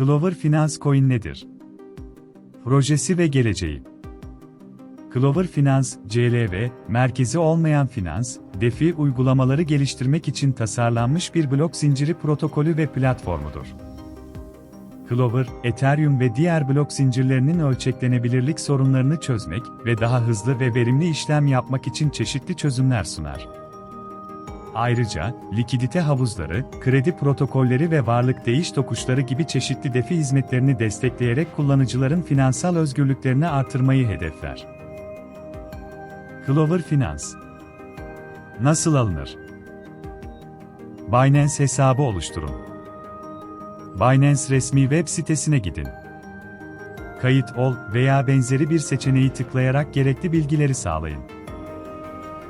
Clover Finance Coin nedir? Projesi ve geleceği Clover Finance, CLV, merkezi olmayan finans, DeFi uygulamaları geliştirmek için tasarlanmış bir blok zinciri protokolü ve platformudur. Clover, Ethereum ve diğer blok zincirlerinin ölçeklenebilirlik sorunlarını çözmek ve daha hızlı ve verimli işlem yapmak için çeşitli çözümler sunar. Ayrıca, likidite havuzları, kredi protokolleri ve varlık değiş tokuşları gibi çeşitli defi hizmetlerini destekleyerek kullanıcıların finansal özgürlüklerini artırmayı hedefler. Clover Finance Nasıl alınır? Binance hesabı oluşturun. Binance resmi web sitesine gidin. Kayıt ol veya benzeri bir seçeneği tıklayarak gerekli bilgileri sağlayın.